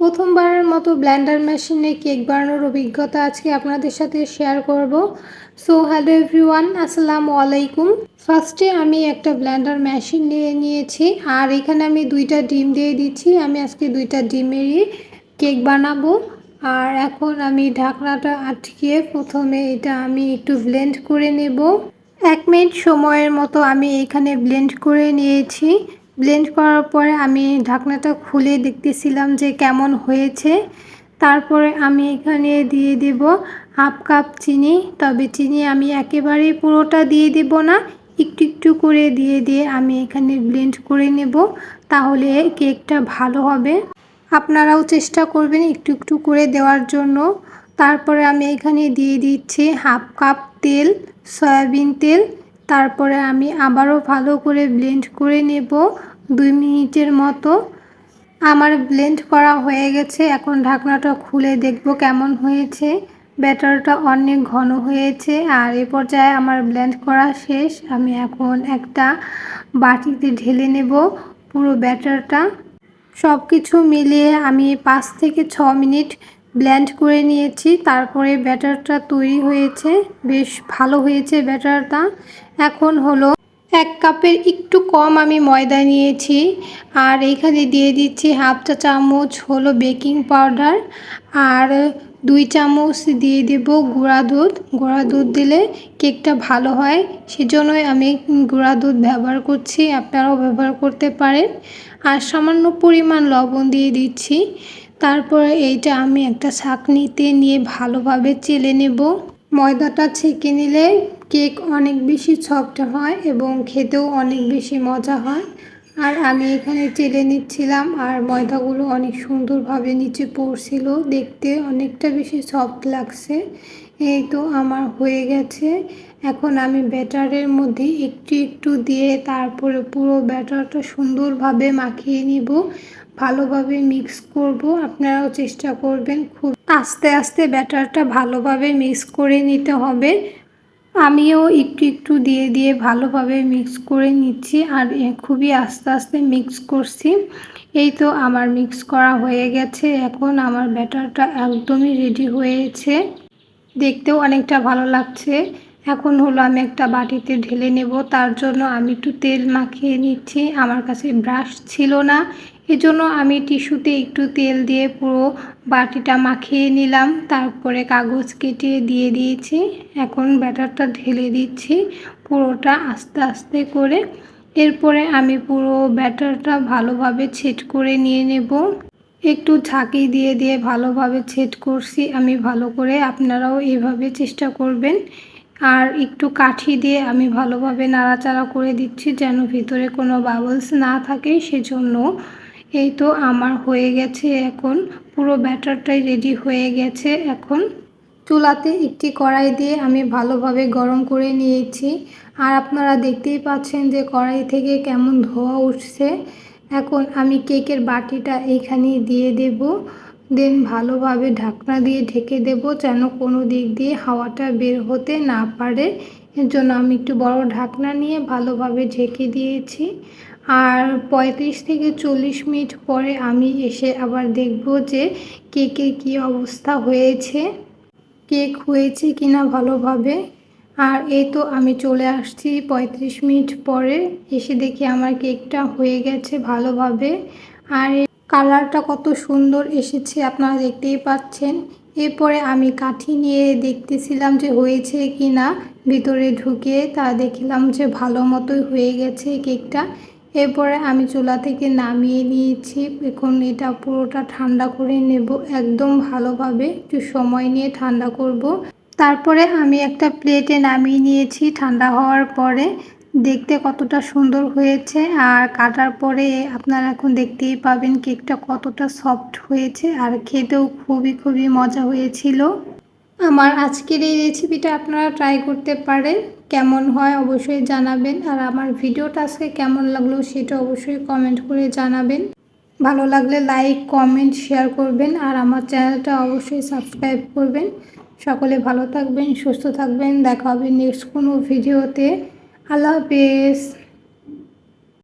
প্রথমবারের মতো ব্ল্যান্ডার মেশিনে কেক বানানোর অভিজ্ঞতা আজকে আপনাদের সাথে শেয়ার করব। সো হ্যালো এভরিওয়ান আসসালামু আলাইকুম। ফার্স্টে আমি একটা ব্ল্যান্ডার মেশিন নিয়ে নিয়েছি, আর এখানে আমি দুইটা ডিম দিয়ে দিচ্ছি। আমি আজকে দুইটা ডিমেরই কেক বানাবো। আর এখন আমি ঢাকনাটা আটকিয়ে প্রথমে এটা আমি একটু ব্লেন্ড করে নেব। এক মিনিট সময়ের মতো আমি এখানে ব্লেন্ড করে নিয়েছি। ব্লেন্ড করার পরে আমি ঢাকনাটা খুলে দেখতেছিলাম যে কেমন হয়েছে। তারপরে আমি এখানে দিয়ে দেব হাফ কাপ চিনি, তবে চিনি আমি একেবারেই পুরোটা দিয়ে দেব না, একটু একটু করে দিয়ে দিয়ে আমি এখানে ব্লেন্ড করে নেব, তাহলে কেকটা ভালো হবে। আপনারাও চেষ্টা করবেন একটু একটু করে দেওয়ার জন্য। তারপরে আমি এখানে দিয়ে দিচ্ছি হাফ কাপ তেল, সয়াবিন তেল তারপরে আমি আবারও ভালো করে ব্লেন্ড করে নেব দুই মিনিটের মতো। আমার ব্লেন্ড করা হয়ে গেছে, এখন ঢাকনাটা খুলে দেখব কেমন হয়েছে। ব্যাটারটা অনেক ঘন হয়েছে আর এ পর্যায়ে আমার ব্লেন্ড করা শেষ। আমি এখন একটা বাটিতে ঢেলে নেব পুরো ব্যাটারটা। সব কিছু মিলিয়ে আমি পাঁচ থেকে ছ মিনিট ব্লেন্ড করে নিয়েছি, তারপরে ব্যাটারটা তৈরি হয়েছে, বেশ ভালো হয়েছে ব্যাটারটা। এখন হলো এক কাপের একটু কম আমি ময়দা নিয়েছি, আর এখানে দিয়ে দিচ্ছি হাফ চা চামচ হলো বেকিং পাউডার, আর দুই চামচ দিয়ে দেব গুঁড়া দুধ। গুঁড়া দুধ দিলে কেকটা ভালো হয়, সেজন্যই আমি গুঁড়া দুধ ব্যবহার করছি, আপনারাও ব্যবহার করতে পারেন। আর সামান্য পরিমাণ লবণ দিয়ে দিচ্ছি। তারপরে এইটা আমি একটা ছাঁকনিতে নিয়ে ভালোভাবে চেলে নেব। ময়দাটা ছেঁকে নিলে কেক অনেক বেশি সফট হয় এবং খেতেও অনেক বেশি মজা হয়। আর আমি এখানে চেলে নিচ্ছিলাম আর ময়দাগুলো অনেক সুন্দরভাবে নিচে পড়ছিল। দেখতে অনেকটা বেশি সফট লাগছে। এই তো আমার হয়ে গেছে। এখন আমি ব্যাটারের মধ্যে একটু একটু দিয়ে তারপরে পুরো ব্যাটারটা সুন্দরভাবে মাখিয়ে নিব। ভালোভাবে মিক্স করব। আপনারাও চেষ্টা করবেন। খুব আস্তে আস্তে ব্যাটারটা ভালোভাবে মিক্স করে নিতে হবে। আমিও একটু একটু দিয়ে দিয়ে ভালোভাবে মিক্স করে নিচ্ছি আর খুবই আস্তে আস্তে মিক্স করছি। এই তো আমার মিক্স করা হয়ে গেছে, এখন আমার ব্যাটারটা একদমই রেডি হয়েছে। দেখতেও অনেকটা ভালো লাগছে। এখন হলো আমি একটা বাটিতে ঢেলে নেব। তার জন্য আমি একটু তেল মাখিয়ে নিচ্ছি। আমার কাছে ব্রাশ ছিল না। এজন্য আমি টিস্যুতে একটু তেল দিয়ে পুরো বাটিটা মাখিয়ে নিলাম। তারপরে কাগজ কেটে দিয়ে দিয়েছি। এখন ব্যাটারটা ঢেলে দিচ্ছি পুরোটা আস্তে আস্তে করে। এরপরে আমি পুরো ব্যাটারটা ভালোভাবে ছেট করে নিয়ে নেব। একটু ঝাঁকি দিয়ে দিয়ে ভালোভাবে ছেট করছি। আমি ভালো করে আপনারাও এইভাবে চেষ্টা করবেন। আর একটু কাঠি দিয়ে আমি ভালোভাবে নাড়াচাড়া করে দিচ্ছি যেন ভিতরে কোনো বাবলস না থাকে, সেজন্য এই তো আমার হয়ে গেছে এখন। পুরো ব্যাটারটাই রেডি হয়ে গেছে এখন। চুলাতে একটি কড়াই দিয়ে আমি ভালোভাবে গরম করে নিয়েছি। আর আপনারা দেখতেই পাচ্ছেন যে কড়াই থেকে কেমন ধোয়া উঠছে। এখন আমি কেকের বাটিটা এখানে দিয়ে দেব। দেন ভালোভাবে ঢাকনা দিয়ে ঢেকে দেব যেন কোনো দিক দিয়ে হাওয়াটা বের হতে না পারে। এর জন্য আমি একটু বড় ঢাকনা নিয়ে ভালোভাবে ঢেকে দিয়েছি। আর পঁয়ত্রিশ থেকে চল্লিশ মিনিট পরে আমি এসে আবার দেখব যে কেকের কি অবস্থা হয়েছে। কেক হয়েছে কিনা ভালোভাবে। আর এই তো আমি চলে আসছি পঁয়ত্রিশ মিনিট পরে। এসে দেখি আমার কেকটা হয়ে গেছে ভালোভাবে। আর কালারটা কত সুন্দর এসেছে, আপনারা দেখতেই পাচ্ছেন এরপরে আমি কাঠি নিয়ে দেখতেছিলাম যে হয়েছে কি না ভিতরে ঢুকে তা দেখলাম যে ভালো মতোই হয়ে গেছে কেকটা এরপরে আমি চুলা থেকে নামিয়ে নিয়েছি, এখন এটা পুরোটা ঠান্ডা করে নেব, একদম ভালোভাবে একটু সময় নিয়ে ঠান্ডা করব। তারপরে আমি একটা প্লেটে নামিয়ে নিয়েছি, ঠান্ডা হওয়ার পরে দেখতে কতটা সুন্দর হয়েছে আর কাটার পরে আপনারা এখন দেখতেই পাবেন কেকটা কতটা সফট হয়েছে আর খেতেও খুবই খুবই মজা হয়েছিল। আমার আজকের এই রেসিপিটা আপনারা ট্রাই করতে পারেন, কেমন হয় অবশ্যই জানাবেন আর আমার ভিডিওটা আজকে কেমন লাগল সেটা অবশ্যই কমেন্ট করে জানাবেন। ভালো লাগলে লাইক কমেন্ট শেয়ার করবেন আর আমার চ্যানেলটা অবশ্যই সাবস্ক্রাইব করবেন। সকলে ভালো থাকবেন, সুস্থ থাকবেন, দেখা হবে নেক্সট কোনো ভিডিওতে আল্লাহ হাফেজ